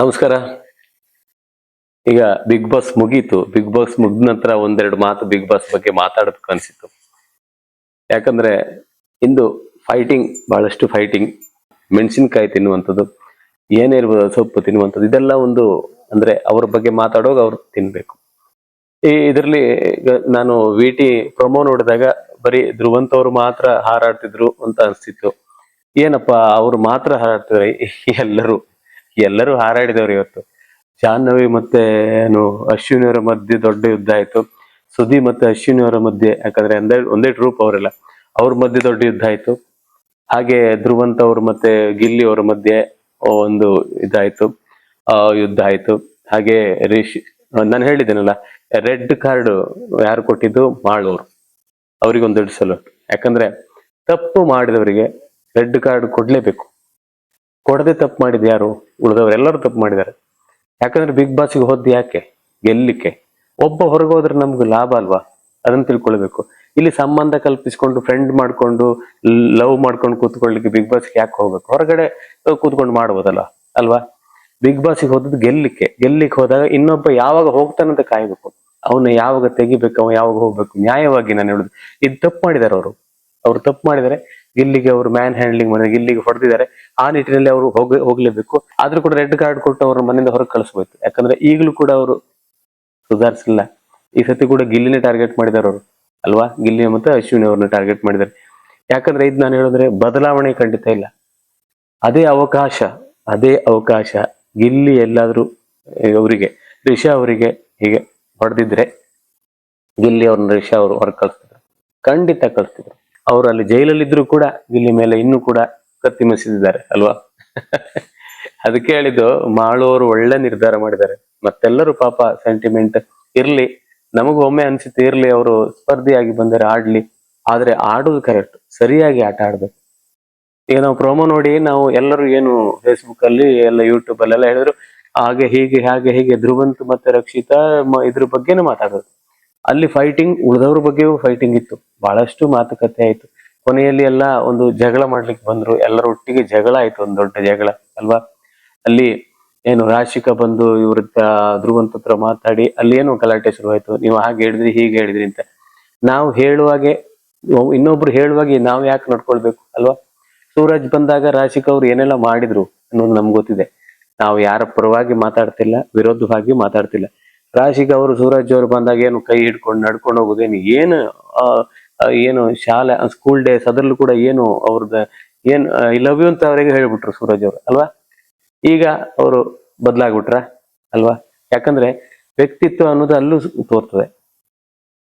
ನಮಸ್ಕಾರ. ಈಗ big boss ಮುಗೀತು. ಬಿಗ್ ಬಾಸ್ ಮುಗಿದ ನಂತರ ಒಂದೆರಡು ಮಾತು ಬಿಗ್ ಬಾಸ್ ಬಗ್ಗೆ ಮಾತಾಡಬೇಕು ಅನ್ಸಿತ್ತು. ಯಾಕಂದ್ರೆ ಇಂದು ಫೈಟಿಂಗ್ ಬಹಳಷ್ಟು ಫೈಟಿಂಗ್ ಮೆಣಸಿನ್ಕಾಯಿ ತಿನ್ನುವಂಥದ್ದು, ಏನೇ ಇರ್ಬೋದು ಸೊಪ್ಪು ತಿನ್ನುವಂಥದ್ದು, ಇದೆಲ್ಲ ಒಂದು ಅಂದ್ರೆ ಅವ್ರ ಬಗ್ಗೆ ಮಾತಾಡುವಾಗ ಅವ್ರು ತಿನ್ಬೇಕು. ಈ ಇದರಲ್ಲಿ ನಾನು ವಿ ಟಿ ಪ್ರೊಮೋ ನೋಡಿದಾಗ ಬರೀ ಧ್ರುವಂತ ಅವರು ಮಾತ್ರ ಹಾರಾಡ್ತಿದ್ರು ಅಂತ ಅನ್ಸ್ತಿತ್ತು ಏನಪ್ಪಾ, ಅವ್ರು ಮಾತ್ರ ಹಾರಾಡ್ತಿದ್ರೆ? ಎಲ್ಲರೂ ಎಲ್ಲರೂ ಹಾರಾಡಿದವ್ರು ಇವತ್ತು. ಜಾಹ್ನವಿ ಮತ್ತೆ ಏನು ಅಶ್ವಿನಿ ಅವರ ಮಧ್ಯೆ ದೊಡ್ಡ ಯುದ್ಧ ಆಯ್ತು. ಸುದಿ ಮತ್ತೆ ಅಶ್ವಿನಿ ಅವರ ಮಧ್ಯೆ, ಯಾಕಂದ್ರೆ ಒಂದೇ ಒಂದೇ ಟ್ರೂಪ್ ಅವರೆಲ್ಲ, ಅವ್ರ ಮಧ್ಯೆ ದೊಡ್ಡ ಯುದ್ಧ ಆಯ್ತು. ಹಾಗೆ ಧ್ರುವಂತ ಅವ್ರ ಮತ್ತೆ ಗಿಲ್ಲಿ ಅವರ ಮಧ್ಯೆ ಒಂದು ಇದಾಯ್ತು. ಯುದ್ಧ ಆಯ್ತು. ಹಾಗೆ ರಿಷಿ, ನಾನು ಹೇಳಿದ್ದೇನಲ್ಲ, ರೆಡ್ ಕಾರ್ಡ್ ಯಾರು ಕೊಟ್ಟಿದ್ದು? ಮಾಳೂರು. ಅವ್ರಿಗೆ ಒಂದು ದೊಡ್ಡ ಸಲ. ಯಾಕಂದ್ರೆ ತಪ್ಪು ಮಾಡಿದವರಿಗೆ ರೆಡ್ ಕಾರ್ಡ್ ಕೊಡ್ಲೇಬೇಕು. ಕೊಡದೆ ತಪ್ಪು ಮಾಡಿದ ಯಾರು? ಉಳಿದವರೆಲ್ಲರೂ ತಪ್ಪು ಮಾಡಿದ್ದಾರೆ. ಯಾಕಂದ್ರೆ ಬಿಗ್ ಬಾಸ್ಗೆ ಹೋದ್ ಯಾಕೆ? ಗೆಲ್ಲಿಕ್ಕೆ. ಒಬ್ಬ ಹೊರಗೆ ಹೋದ್ರೆ ನಮ್ಗೆ ಲಾಭ ಅಲ್ವಾ? ಅದನ್ನ ತಿಳ್ಕೊಳ್ಬೇಕು. ಇಲ್ಲಿ ಸಂಬಂಧ ಕಲ್ಪಿಸ್ಕೊಂಡು ಫ್ರೆಂಡ್ ಮಾಡ್ಕೊಂಡು ಲವ್ ಮಾಡ್ಕೊಂಡು ಕೂತ್ಕೊಳ್ಳಿಕ್ಕೆ ಬಿಗ್ ಬಾಸ್ಗೆ ಯಾಕೆ ಹೋಗ್ಬೇಕು? ಹೊರಗಡೆ ಕೂತ್ಕೊಂಡು ಮಾಡ್ಬೋದಲ್ಲ, ಅಲ್ವಾ? ಬಿಗ್ ಬಾಸ್ಗೆ ಹೋದದ್ದು ಗೆಲ್ಲಿಕ್ಕೆ. ಗೆಲ್ಲಿಕ್ಕೆ ಹೋದಾಗ ಇನ್ನೊಬ್ಬ ಯಾವಾಗ ಹೋಗ್ತಾನಂತ ಕಾಯ್ಬೇಕು. ಅವನ್ನ ಯಾವಾಗ ತೆಗಿಬೇಕು, ಅವ ಯಾವಾಗ ಹೋಗ್ಬೇಕು? ನ್ಯಾಯವಾಗಿ ನಾನು ಹೇಳುದು. ಇದು ತಪ್ಪು ಮಾಡಿದ್ದಾರೆ ಅವರು. ಅವ್ರು ತಪ್ಪು ಮಾಡಿದರೆ ಗೆಲ್ಲಿಗೆ ಅವರು ಮ್ಯಾನ್ ಹ್ಯಾಂಡ್ಲಿಂಗ್ ಮಾಡಿದ್ರೆ ಗಿಲ್ಲಿಗೆ ಹೊಡೆದಿದ್ದಾರೆ. ಆ ನಿಟ್ಟಿನಲ್ಲಿ ಅವರು ಹೋಗ, ಹೋಗ್ಲೇಬೇಕು. ಆದ್ರೂ ಕೂಡ ರೆಡ್ ಕಾರ್ಡ್ ಕೊಟ್ಟು ಅವ್ರ ಮನೆಯಿಂದ ಹೊರಗೆ ಕಳಿಸ್ಬೇಕು. ಯಾಕಂದ್ರೆ ಈಗಲೂ ಕೂಡ ಅವರು ಸುಧಾರಿಸಿಲ್ಲ. ಈ ಸತಿ ಕೂಡ ಗಿಲ್ಲಿನೇ ಟಾರ್ಗೆಟ್ ಮಾಡಿದಾರೆ ಅವರು. ಅಲ್ವಾ? ಗಿಲ್ಲಿ ಮತ್ತೆ ಅಶ್ವಿನಿ ಅವ್ರನ್ನ ಟಾರ್ಗೆಟ್ ಮಾಡಿದ್ದಾರೆ ಯಾಕಂದ್ರೆ ಇದು ನಾನು ಹೇಳಿದ್ರೆ ಬದಲಾವಣೆ ಖಂಡಿತ ಇಲ್ಲ. ಅದೇ ಅವಕಾಶ ಅದೇ ಅವಕಾಶ. ಗಿಲ್ಲಿ ಎಲ್ಲಾದ್ರೂ ಅವರಿಗೆ, ರಿಷಾ ಅವರಿಗೆ ಹೀಗೆ ಹೊಡೆದಿದ್ರೆ ಗಿಲ್ಲಿ ಅವ್ರನ್ನ ರಿಷಾ ಅವರು ಹೊರಗೆ ಕಳಿಸ್ತಿದ್ರು. ಖಂಡಿತ ಕಳಿಸ್ತಿದ್ರು. ಅವರು ಅಲ್ಲಿ ಜೈಲಲ್ಲಿ ಇದ್ರು ಕೂಡ ಗಿಲ್ಲಿ ಮೇಲೆ ಇನ್ನೂ ಕೂಡ ಕತ್ತಿ ಮಸಿದಿದ್ದಾರೆ ಅಲ್ವಾ? ಅದಕ್ಕೆ ಹೇಳಿದ್ದು, ಮಾಳೋರು ಒಳ್ಳೆ ನಿರ್ಧಾರ ಮಾಡಿದ್ದಾರೆ. ಮತ್ತೆಲ್ಲರೂ ಪಾಪ ಸೆಂಟಿಮೆಂಟ್ ಇರ್ಲಿ, ನಮಗೂ ಒಮ್ಮೆ ಅನ್ಸುತ್ತೆ, ಇರ್ಲಿ, ಅವರು ಸ್ಪರ್ಧಿಯಾಗಿ ಬಂದರೆ ಆಡ್ಲಿ. ಆದ್ರೆ ಆಡೋದು ಕರೆಕ್ಟ್ ಸರಿಯಾಗಿ ಆಟ ಆಡ್ಬೇಕು. ಈಗ ನಾವು ಪ್ರೊಮೋ ನೋಡಿ, ನಾವು ಎಲ್ಲರೂ ಏನು ಫೇಸ್ಬುಕ್ ಅಲ್ಲಿ, ಎಲ್ಲ ಯೂಟ್ಯೂಬ್ ಅಲ್ಲೆಲ್ಲ ಹೇಳಿದ್ರು, ಹಾಗೆ, ಹೀಗೆ ಹಾಗೆ, ಹೀಗೆ, ಧ್ರುವಂತ್ ಮತ್ತೆ ರಕ್ಷಿತಾ ಇದ್ರ ಬಗ್ಗೆನೂ ಮಾತಾಡೋದು. ಅಲ್ಲಿ ಫೈಟಿಂಗ್ ಉಳಿದವ್ರ ಬಗ್ಗೆಯೂ ಫೈಟಿಂಗ್ ಇತ್ತು. ಬಹಳಷ್ಟು ಮಾತುಕತೆ ಆಯ್ತು. ಕೊನೆಯಲ್ಲಿ ಎಲ್ಲ ಒಂದು ಜಗಳ ಮಾಡ್ಲಿಕ್ಕೆ ಬಂದ್ರು. ಎಲ್ಲರ ಒಟ್ಟಿಗೆ ಜಗಳ ಆಯ್ತು ಒಂದು ದೊಡ್ಡ ಜಗಳ ಅಲ್ವಾ? ಅಲ್ಲಿ ಏನು ರಾಶಿಕ ಬಂದು ಇವ್ರ ಧ್ರುವಂತ ಹತ್ರ ಮಾತಾಡಿ ಅಲ್ಲಿ ಏನು ಗಲಾಟೆ ಶುರುವಾಯ್ತು? ನೀವು ಹಾಗೆ ಹೇಳಿದ್ರಿ ಹೀಗೆ ಹೇಳಿದ್ರಿ ಅಂತ. ನಾವು ಹೇಳುವಾಗೆ ಇನ್ನೊಬ್ರು ಹೇಳುವಾಗೆ ನಾವು ಯಾಕೆ ನಡ್ಕೊಳ್ಬೇಕು ಅಲ್ವಾ? ಸೂರಜ್ ಬಂದಾಗ ರಾಶಿಕ ಅವ್ರು ಏನೆಲ್ಲ ಮಾಡಿದ್ರು ಅನ್ನೋದು ನಮ್ಗೆ ಗೊತ್ತಿದೆ. ನಾವು ಯಾರ ಪರವಾಗಿ ಮಾತಾಡ್ತಿಲ್ಲ ವಿರೋಧವಾಗಿ ಮಾತಾಡ್ತಿಲ್ಲ. ರಾಶಿಕ ಅವರು ಸೂರಜ್ ಅವರು ಬಂದಾಗ ಏನು ಕೈ ಹಿಡ್ಕೊಂಡು ನಡ್ಕೊಂಡು ಹೋಗುದೇನು? ಏನು ಆ, ಏನು ಶಾಲೆ ಸ್ಕೂಲ್ ಡೇಸ್ ಅದ್ರಲ್ಲೂ ಕೂಡ ಏನು ಅವ್ರದ್ದು ಏನ್ ಐ ಲವ್ ಯು ಅಂತ ಅವರಿಗೆ ಹೇಳ್ಬಿಟ್ರು ಸೂರಜ್ ಅವರು, ಅಲ್ವಾ? ಈಗ ಅವರು ಬದಲಾಗ್ಬಿಟ್ರ, ಅಲ್ವಾ? ಯಾಕಂದ್ರೆ ವ್ಯಕ್ತಿತ್ವ ಅನ್ನೋದು ಅಲ್ಲೂ ತೋರ್ತದೆ.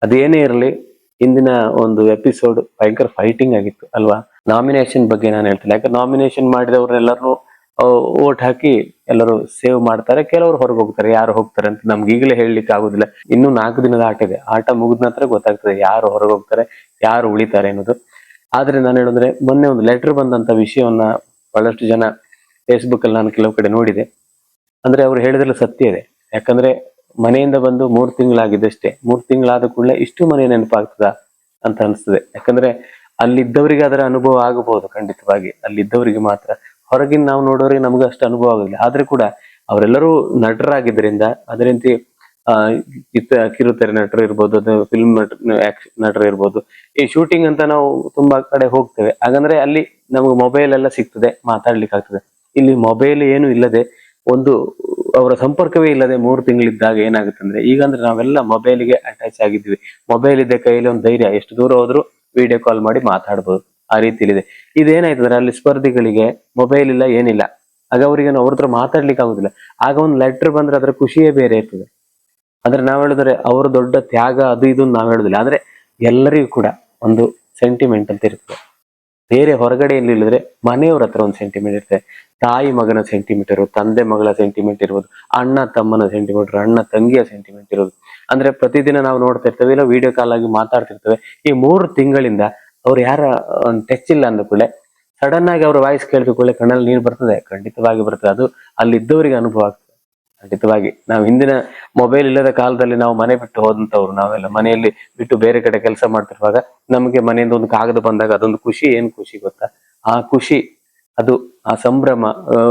ಅದೇನೇ ಇರಲಿ, ಇಂದಿನ ಒಂದು ಎಪಿಸೋಡ್ ಭಯಂಕರ ಫೈಟಿಂಗ್ ಆಗಿತ್ತು, ಅಲ್ವಾ? ನಾಮಿನೇಷನ್ ಬಗ್ಗೆ ನಾನು ಹೇಳ್ತೀನಿ ಯಾಕಂದ್ರೆ ನಾಮಿನೇಷನ್ ಮಾಡಿದವ್ರನ್ನೆಲ್ಲರೂ ಓಟ್ ಹಾಕಿ ಎಲ್ಲರೂ ಸೇವ್ ಮಾಡ್ತಾರೆ, ಕೆಲವರು ಹೊರಗೆ ಹೋಗ್ತಾರೆ, ಯಾರು ಹೋಗ್ತಾರೆ ಅಂತ ನಮ್ಗೆ ಈಗಲೇ ಹೇಳಲಿಕ್ಕೆ ಆಗುದಿಲ್ಲ. ಇನ್ನು ನಾಲ್ಕು ದಿನದ ಆಟ ಇದೆ. ಆಟ ಮುಗಿದ ನಂತರ ಗೊತ್ತಾಗ್ತದೆ ಯಾರು ಹೊರಗೆ ಹೋಗ್ತಾರೆ, ಯಾರು ಉಳಿತಾರೆ ಅನ್ನೋದು. ಆದ್ರೆ ನಾನು ಹೇಳಿದ್ರೆ ಮೊನ್ನೆ ಒಂದು ಲೆಟರ್ ಬಂದಂತ ವಿಷಯವನ್ನ ಬಹಳಷ್ಟು ಜನ ಫೇಸ್ಬುಕ್ ಅಲ್ಲಿ ನಾನು ಕೆಲವು ಕಡೆ ನೋಡಿದೆ. ಅಂದ್ರೆ ಅವ್ರು ಹೇಳಿದ್ರಲ್ಲಿ ಸತ್ಯ ಇದೆ. ಯಾಕಂದ್ರೆ ಮನೆಯಿಂದ ಬಂದು ಮೂರು ತಿಂಗಳಾಗಿದ್ದಷ್ಟೇ. ಮೂರು ತಿಂಗಳಾದ ಕೂಡಲೇ ಇಷ್ಟು ಮನೆ ನೆನಪಾಗ್ತದ ಅಂತ ಅನಿಸ್ತದೆ. ಯಾಕಂದ್ರೆ ಅಲ್ಲಿದ್ದವರಿಗೆ ಅದರ ಅನುಭವ ಆಗಬಹುದು ಖಂಡಿತವಾಗಿ. ಅಲ್ಲಿದ್ದವರಿಗೆ ಮಾತ್ರ. ಹೊರಗಿನ ನಾವು ನೋಡೋರಿಗೆ ನಮ್ಗೆ ಅಷ್ಟು ಅನುಭವ ಆಗಲಿಲ್ಲ ಆದ್ರೆ ಕೂಡ ಅವರೆಲ್ಲರೂ ನಟರಾಗಿದ್ದರಿಂದ ಅದೇ ರೀತಿ ಇತ್ತ ಕಿರುತೆರೆ ನಟರು ಇರ್ಬೋದು, ಅದು ಫಿಲ್ಮ್ ನಟರು ಇರ್ಬೋದು, ಈ ಶೂಟಿಂಗ್ ಅಂತ ನಾವು ತುಂಬಾ ಕಡೆ ಹೋಗ್ತೇವೆ. ಹಾಗಂದ್ರೆ ಅಲ್ಲಿ ನಮ್ಗೆ ಮೊಬೈಲ್ ಎಲ್ಲ ಸಿಗ್ತದೆ ಮಾತಾಡ್ಲಿಕ್ಕೆ ಆಗ್ತದೆ ಇಲ್ಲಿ ಮೊಬೈಲ್ ಏನು ಇಲ್ಲದೆ ಒಂದು ಅವರ ಸಂಪರ್ಕವೇ ಇಲ್ಲದೆ ಮೂರು ತಿಂಗಳಿದ್ದಾಗ ಏನಾಗುತ್ತೆ ಅಂದ್ರೆ ಈಗ ಅಂದ್ರೆ ನಾವೆಲ್ಲ ಮೊಬೈಲಿಗೆ ಅಟ್ಯಾಚ್ ಆಗಿದ್ವಿ ಮೊಬೈಲ್ ಇದೆ ಕೈಯಲ್ಲಿ ಒಂದು ಧೈರ್ಯ. ಎಷ್ಟು ದೂರ ಹೋದ್ರು ವಿಡಿಯೋ ಕಾಲ್ ಮಾಡಿ ಮಾತಾಡ್ಬೋದು. ಆ ರೀತಿಲಿದೆ ಇದೇನಾಯ್ತಂದ್ರೆ ಅಲ್ಲಿ ಸ್ಪರ್ಧಿಗಳಿಗೆ ಮೊಬೈಲ್ ಇಲ್ಲ, ಏನಿಲ್ಲ. ಆಗ ಅವರಿಗೆ ಅವ್ರ ಹತ್ರ ಮಾತಾಡ್ಲಿಕ್ಕೆ ಆಗುದಿಲ್ಲ. ಆಗ ಒಂದು ಲೆಟರ್ ಬಂದ್ರೆ ಅದರ ಖುಷಿಯೇ ಬೇರೆ ಇರ್ತದೆ. ಅಂದ್ರೆ ನಾವ್ ಹೇಳಿದ್ರೆ ಅವ್ರ ದೊಡ್ಡ ತ್ಯಾಗ ಅದು ಇದು ನಾವ್ ಹೇಳುದಿಲ್ಲ. ಆದ್ರೆ ಎಲ್ಲರಿಗೂ ಕೂಡ ಒಂದು ಸೆಂಟಿಮೆಂಟ್ ಅಂತ ಇರ್ತದೆ. ಬೇರೆ ಹೊರಗಡೆ ಎಲ್ಲಿ ಮನೆಯವ್ರ ಹತ್ರ ಒಂದು ಸೆಂಟಿಮೆಂಟ್ ಇರ್ತದೆ. ತಾಯಿ ಮಗನ ಸೆಂಟಿಮೆಂಟ್ ಇರೋದು ತಂದೆ ಮಗಳ ಸೆಂಟಿಮೆಂಟ್ ಇರ್ಬೋದು, ಅಣ್ಣ ತಮ್ಮನ ಸೆಂಟಿಮೆಂಟ್ ಅಣ್ಣ ತಂಗಿಯ ಸೆಂಟಿಮೆಂಟ್ ಇರೋದು ಅಂದ್ರೆ ಪ್ರತಿದಿನ ನಾವು ನೋಡ್ತಾ ಇರ್ತೇವೆ, ಇಲ್ಲ ವಿಡಿಯೋ ಕಾಲ್ ಆಗಿ ಮಾತಾಡ್ತಿರ್ತೇವೆ. ಈ ಮೂರು ತಿಂಗಳಿಂದ ಅವ್ರು ಯಾರ ಟಚ್ ಇಲ್ಲ ಅಂದ ಕೂಡಲೇ ಸಡನ್ ಆಗಿ ಅವ್ರ ವಾಯ್ಸ್ ಕೇಳಿದ ಕೂಡಲೇ ಕಣ್ಣಲ್ಲಿ ನೀರು ಬರ್ತದೆ, ಖಂಡಿತವಾಗಿ ಬರ್ತದೆ. ಅದು ಅಲ್ಲಿದ್ದವರಿಗೆ ಅನುಭವ ಆಗ್ತದೆ. ಖಂಡಿತವಾಗಿ ನಾವು ಹಿಂದಿನ ಮೊಬೈಲ್ ಇಲ್ಲದ ಕಾಲದಲ್ಲಿ ನಾವು ಮನೆ ಬಿಟ್ಟು ಹೋದಂತವ್ರು ನಾವೆಲ್ಲ, ಮನೆಯಲ್ಲಿ ಬಿಟ್ಟು ಬೇರೆ ಕಡೆ ಕೆಲಸ ಮಾಡ್ತಿರುವಾಗ ನಮಗೆ ಮನೆಯಿಂದ ಒಂದು ಕಾಗದ ಬಂದಾಗ ಅದೊಂದು ಖುಷಿ, ಏನ್ ಖುಷಿ ಗೊತ್ತಾ? ಆ ಖುಷಿ, ಅದು ಆ ಸಂಭ್ರಮ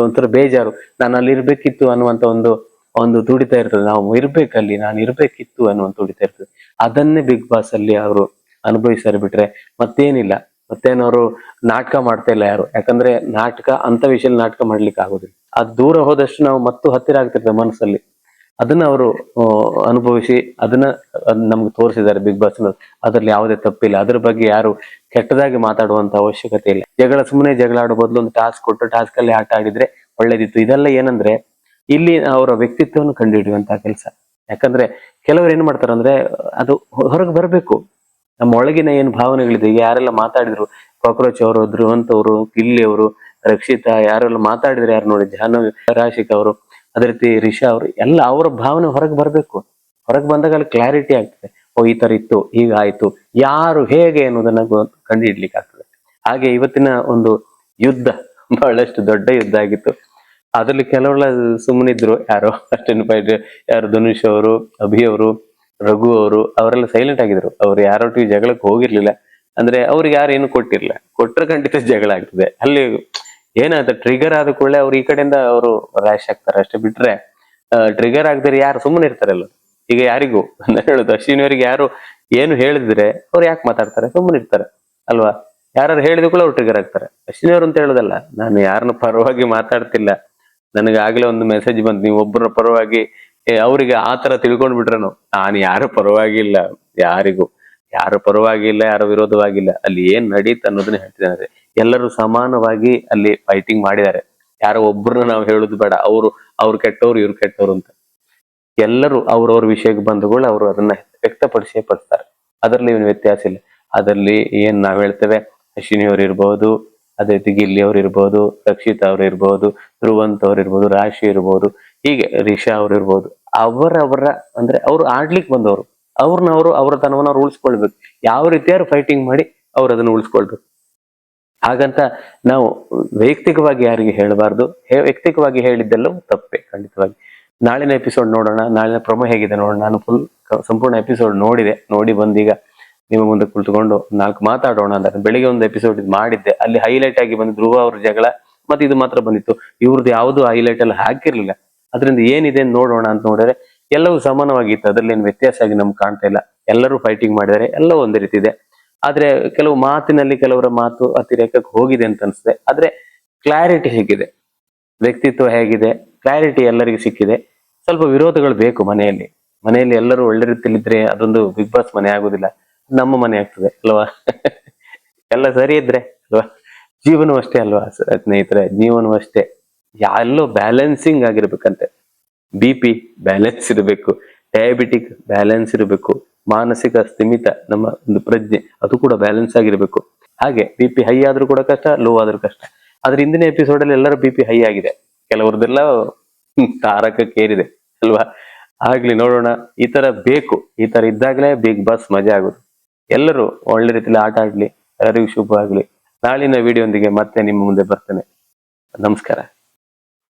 ಒಂಥರ ಬೇಜಾರು. ನಾನು ಅಲ್ಲಿ ಇರ್ಬೇಕಿತ್ತು ಅನ್ನುವಂತ ಒಂದು ಒಂದು ದುಡಿತಾ ಇರ್ತದೆ. ನಾವು ಇರ್ಬೇಕಲ್ಲಿ, ನಾನು ಇರ್ಬೇಕಿತ್ತು ಅನ್ನುವಂತ ದುಡಿತಾ ಇರ್ತದೆ. ಅದನ್ನೇ ಬಿಗ್ ಬಾಸ್ ಅಲ್ಲಿ ಅವರು ಅನುಭವಿಸ್ತಾರೆ ಬಿಟ್ರೆ ಮತ್ತೇನಿಲ್ಲ. ಮತ್ತೇನವರು ನಾಟಕ ಮಾಡ್ತಾ ಇಲ್ಲ ಯಾರು? ಯಾಕಂದ್ರೆ ನಾಟಕ ಅಂತ ವಿಷಯದಲ್ಲಿ ನಾಟಕ ಮಾಡ್ಲಿಕ್ಕೆ ಆಗೋದಿಲ್ಲ. ಅದು ದೂರ ಹೋದಷ್ಟು ನಾವು ಮತ್ತು ಹತ್ತಿರ ಆಗ್ತಿರ್ತೇವೆ ಮನಸ್ಸಲ್ಲಿ. ಅದನ್ನ ಅವರು ಅನುಭವಿಸಿ ಅದನ್ನ, ಅದ್ ನಮ್ಗೆ ತೋರಿಸಿದ್ದಾರೆ ಬಿಗ್ ಬಾಸ್ ಅದರಲ್ಲಿ ಯಾವುದೇ ತಪ್ಪಿಲ್ಲ. ಅದ್ರ ಬಗ್ಗೆ ಯಾರು ಕೆಟ್ಟದಾಗಿ ಮಾತಾಡುವಂತ ಅವಶ್ಯಕತೆ ಇಲ್ಲ. ಜಗಳ ಸುಮ್ಮನೆ ಜಗಳ ಆಡೋ ಬದಲು ಒಂದು ಟಾಸ್ಕ್ ಕೊಟ್ಟು ಟಾಸ್ಕ್ ಅಲ್ಲಿ ಆಟ ಆಡಿದ್ರೆ ಒಳ್ಳೇದಿತ್ತು. ಇದೆಲ್ಲ ಏನಂದ್ರೆ ಇಲ್ಲಿ ಅವರ ವ್ಯಕ್ತಿತ್ವವನ್ನು ಕಂಡುಹಿಡಿಯುವಂತ ಕೆಲಸ. ಯಾಕಂದ್ರೆ ಕೆಲವರು ಏನ್ ಮಾಡ್ತಾರಂದ್ರೆ ಅದು ಹೊರಗೆ ಬರಬೇಕು. ನಮ್ಮ ಒಳಗಿನ ಏನು ಭಾವನೆಗಳಿದೆ, ಯಾರೆಲ್ಲ ಮಾತಾಡಿದ್ರು ಕಾಕ್ರೋಚ್ ಅವರು ಧ್ರುವಂತ್ ಅವರು, ಗಿಲ್ಲಿ ಅವರು, ರಕ್ಷಿತಾ, ಯಾರೆಲ್ಲ ಮಾತಾಡಿದ್ರು ಯಾರು ನೋಡಿ, ಜಾಹ್ನವಿ, ರಾಶಿಕ್ ಅವರು, ಅದೇ ರೀತಿ ರಿಷಾ ಅವರು, ಎಲ್ಲ ಅವರ ಭಾವನೆ ಹೊರಗೆ ಬರಬೇಕು. ಹೊರಗೆ ಬಂದಾಗ ಅಲ್ಲಿ ಕ್ಲಾರಿಟಿ ಆಗ್ತದೆ. ಓ, ಈ ತರ ಇತ್ತು ಆಯ್ತು, ಯಾರು ಹೇಗೆ ಅನ್ನೋದನ್ನ ಕಂಡುಹಿಡ್ಲಿಕ್ಕೆ ಆಗ್ತದೆ ಹಾಗೆ ಇವತ್ತಿನ ಒಂದು ಯುದ್ಧ ಬಹಳಷ್ಟು ದೊಡ್ಡ ಯುದ್ಧ ಆಗಿತ್ತು. ಅದರಲ್ಲಿ ಕೆಲವೆಲ್ಲ ಸುಮ್ಮನಿದ್ರು, ಯಾರೋ ಅಷ್ಟೇನು ಯಾರು ಧನುಷ್ ಅವರು, ಅಭಿ ಅವರು ರಘು ಅವರು, ಅವರೆಲ್ಲ ಸೈಲೆಂಟ್ ಆಗಿದ್ರು. ಅವ್ರು ಯಾರೊಟ್ಟಿಗೆ ಜಗಳಕ್ಕೆ ಹೋಗಿರ್ಲಿಲ್ಲ. ಅಂದ್ರೆ ಅವ್ರಿಗೆ ಯಾರು ಏನು ಕೊಟ್ಟಿರ್ಲಿಲ್ಲ. ಕೊಟ್ಟರೆ ಖಂಡಿತ ಜಗಳ ಆಗ್ತದೆ. ಅಲ್ಲಿ ಏನಾಯ್ತು ಟ್ರಿಗರ್ ಆದ ಕೂಡಲೇ ಅವ್ರು ಈ ಕಡೆಯಿಂದ ಅವರು ರ್ಯಾಶ್ ಆಗ್ತಾರೆ. ಅಷ್ಟೇ ಬಿಟ್ರೆ ಟ್ರಿಗರ್ ಆಗದ್ರೆ ಯಾರು ಸುಮ್ಮನೆ ಇರ್ತಾರಲ್ಲ ಈಗ ಯಾರಿಗೂ? ಅಂತ ಹೇಳುದು ಅಶ್ವಿನಿ ಅವರಿಗೆ ಯಾರು ಏನು ಹೇಳಿದ್ರೆ ಅವ್ರು ಯಾಕೆ ಮಾತಾಡ್ತಾರೆ? ಸುಮ್ಮನೆ ಇರ್ತಾರೆ ಅಲ್ವಾ? ಯಾರು ಹೇಳಿದ ಕೂಡ ಅವ್ರು ಟ್ರಿಗರ್ ಆಗ್ತಾರೆ. ಅಶ್ವಿನಿ ಅವರು ಅಂತ ಹೇಳೋದಲ್ಲ, ನಾನು ಯಾರನ್ನ ಪರವಾಗಿ ಮಾತಾಡ್ತಿಲ್ಲ. ನನಗೆ ಆಗ್ಲೇ ಒಂದು ಮೆಸೇಜ್ ಬಂತು. ನೀವು ಒಬ್ಬರ ಪರವಾಗಿ ಅವರಿಗೆ ಆ ತರ ತಿಳ್ಕೊಂಡ್ ಬಿಟ್ರನು ನಾನು ಯಾರು ಪರವಾಗಿಲ್ಲ, ಯಾರಿಗೂ. ಯಾರು ಪರವಾಗಿಲ್ಲ, ಯಾರು ವಿರೋಧವಾಗಿಲ್ಲ. ಅಲ್ಲಿ ಏನ್ ನಡೀತ ಅನ್ನೋದನ್ನ ಹೇಳ್ತಿದ್ದಾರೆ ಎಲ್ಲರೂ ಸಮಾನವಾಗಿ ಅಲ್ಲಿ ಫೈಟಿಂಗ್ ಮಾಡಿದ್ದಾರೆ. ಯಾರೋ ಒಬ್ಬರನ್ನ ನಾವು ಹೇಳುದು ಬೇಡ. ಅವರು, ಅವ್ರು ಕೆಟ್ಟವ್ರು, ಇವ್ರು ಕೆಟ್ಟವ್ರು ಅಂತ. ಎಲ್ಲರೂ ಅವ್ರವ್ರ ವಿಷಯಕ್ಕೆ ಬಂದುಗಳು ಅವರು ಅದನ್ನ ವ್ಯಕ್ತಪಡಿಸೇ ಪಡಿಸ್ತಾರೆ ಅದರಲ್ಲಿ ಏನು ವ್ಯತ್ಯಾಸ ಇಲ್ಲ. ಅದರಲ್ಲಿ ಏನ್ ನಾವ್ ಹೇಳ್ತೇವೆ? ಅಶ್ವಿನಿ ಅವ್ರು ಇರ್ಬೋದು, ಅದೇ ರೀತಿ ಗಿಲ್ಲಿ ಅವ್ರು ಇರ್ಬೋದು, ರಕ್ಷಿತ್ ಅವ್ರು ಇರ್ಬೋದು, ಧ್ರುವಂತ್ ಅವ್ರು ಇರ್ಬೋದು, ರಾಶಿ ಇರ್ಬೋದು, ಹೀಗೆ ರಿಷಾ ಅವ್ರು ಇರ್ಬೋದು. ಅವರವರ ಅಂದ್ರೆ ಅವ್ರು ಆಡ್ಲಿಕ್ಕೆ ಬಂದವರು. ಅವ್ರನ್ನ ಅವರು ಅವರ ತನವನ್ನ ಅವ್ರು ಉಳಿಸ್ಕೊಳ್ಬೇಕು ಯಾವ ರೀತಿಯಾದ್ರು ಫೈಟಿಂಗ್ ಮಾಡಿ ಅವ್ರು ಅದನ್ನ ಉಳಿಸ್ಕೊಳ್ಬೇಕು. ಹಾಗಂತ ನಾವು ವೈಯಕ್ತಿಕವಾಗಿ ಯಾರಿಗೆ ಹೇಳಬಾರ್ದು ವೈಯಕ್ತಿಕವಾಗಿ ಹೇಳಿದ್ದೆಲ್ಲವೂ ತಪ್ಪೆ ಖಂಡಿತವಾಗಿ. ನಾಳಿನ ಎಪಿಸೋಡ್ ನೋಡೋಣ, ನಾಳಿನ ಪ್ರೊಮೋ ಹೇಗಿದೆ ನೋಡೋಣ. ನಾನು ಫುಲ್ ಸಂಪೂರ್ಣ ಎಪಿಸೋಡ್ ನೋಡಿದೆ, ನೋಡಿ ಬಂದೀಗ ನಿಮ್ಮ ಮುಂದೆ ಕುಳಿತುಕೊಂಡು ನಾಲ್ಕು ಮಾತಾಡೋಣ ಅಂತ. ಬೆಳಿಗ್ಗೆ ಒಂದು ಎಪಿಸೋಡ್ ಇದು ಮಾಡಿದ್ದೆ. ಅಲ್ಲಿ ಹೈಲೈಟ್ ಆಗಿ ಬಂದು ಧ್ರುವ ಅವ್ರ ಜಗಳ, ಮತ್ತೆ ಇದು ಮಾತ್ರ ಬಂದಿತ್ತು. ಇವ್ರದ್ದು ಯಾವುದು ಹೈಲೈಟ್ ಅಲ್ಲಿ ಹಾಕಿರ್ಲಿಲ್ಲ. ಅದರಿಂದ ಏನಿದೆ ನೋಡೋಣ ಅಂತ ನೋಡಿದ್ರೆ ಎಲ್ಲವೂ ಸಮಾನವಾಗಿತ್ತು. ಅದ್ರಲ್ಲಿ ಏನು ವ್ಯತ್ಯಾಸ ಆಗಿ ನಮ್ಗೆ ಕಾಣ್ತಾ ಇಲ್ಲ. ಎಲ್ಲರೂ ಫೈಟಿಂಗ್ ಮಾಡಿದರೆ ಎಲ್ಲ ಒಂದೇ ರೀತಿ ಇದೆ. ಆದ್ರೆ ಕೆಲವು ಮಾತಿನಲ್ಲಿ ಕೆಲವರ ಮಾತು ಅತಿರೇಕಕ್ಕೆ ಹೋಗಿದೆ ಅಂತ ಅನ್ಸುತ್ತೆ. ಆದ್ರೆ ಕ್ಲಾರಿಟಿ ಹೇಗಿದೆ? ವ್ಯಕ್ತಿತ್ವ ಹೇಗಿದೆ? ಕ್ಲಾರಿಟಿ ಎಲ್ಲರಿಗೂ ಸಿಕ್ಕಿದೆ. ಸ್ವಲ್ಪ ವಿರೋಧಗಳು ಬೇಕು ಮನೆಯಲ್ಲಿ. ಮನೆಯಲ್ಲಿ ಎಲ್ಲರೂ ಒಳ್ಳೆ ರೀತಿಯಲ್ಲಿದ್ರೆ ಅದೊಂದು ಬಿಗ್ ಬಾಸ್ ಮನೆ ಆಗುದಿಲ್ಲ. ನಮ್ಮ ಮನೆ ಆಗ್ತದೆ, ಅಲ್ವಾ? ಎಲ್ಲ ಸರಿ ಇದ್ರೆ, ಅಲ್ವಾ? ಜೀವನವಷ್ಟೇ ಅಲ್ವಾ? ಸ್ನೇಹಿತರೆ ಜೀವನವೂ ಅಷ್ಟೇ. ಎಲ್ಲೋ ಬ್ಯಾಲೆನ್ಸಿಂಗ್ ಆಗಿರ್ಬೇಕಂತೆ. ಬಿ ಪಿ ಬ್ಯಾಲೆನ್ಸ್ ಇರಬೇಕು ಡಯಾಬಿಟಿಕ್ ಬ್ಯಾಲೆನ್ಸ್ ಇರಬೇಕು, ಮಾನಸಿಕ ಸ್ಥಿಮಿತ, ನಮ್ಮ ಒಂದು ಪ್ರಜ್ಞೆ, ಅದು ಕೂಡ ಬ್ಯಾಲೆನ್ಸ್ ಆಗಿರಬೇಕು. ಹಾಗೆ ಬಿ ಪಿ ಹೈ ಆದ್ರೂ ಕೂಡ ಕಷ್ಟ ಲೋ ಆದ್ರೂ ಕಷ್ಟ. ಆದ್ರೆ ಹಿಂದಿನ ಎಪಿಸೋಡ್ ಅಲ್ಲಿ ಎಲ್ಲರೂ ಬಿ ಪಿ ಹೈ ಆಗಿದೆ. ಕೆಲವರದೆಲ್ಲ ತಾರಕ ಕೇರಿದೆ, ಅಲ್ವಾ? ಆಗ್ಲಿ ನೋಡೋಣ, ಈ ತರ ಬೇಕು, ಈ ತರ ಇದ್ದಾಗಲೇ ಬಿಗ್ ಬಾಸ್ ಮಜಾ ಆಗೋದು. ಎಲ್ಲರೂ ಒಳ್ಳೆ ರೀತಿಯಲ್ಲಿ ಆಟ ಆಡ್ಲಿ, ಎಲ್ಲರಿಗೂ ಶುಭ ಆಗ್ಲಿ. ನಾಳಿನ ವಿಡಿಯೋ ಒಂದಿಗೆ ಮತ್ತೆ ನಿಮ್ಮ ಮುಂದೆ ಬರ್ತೇನೆ. ನಮಸ್ಕಾರ.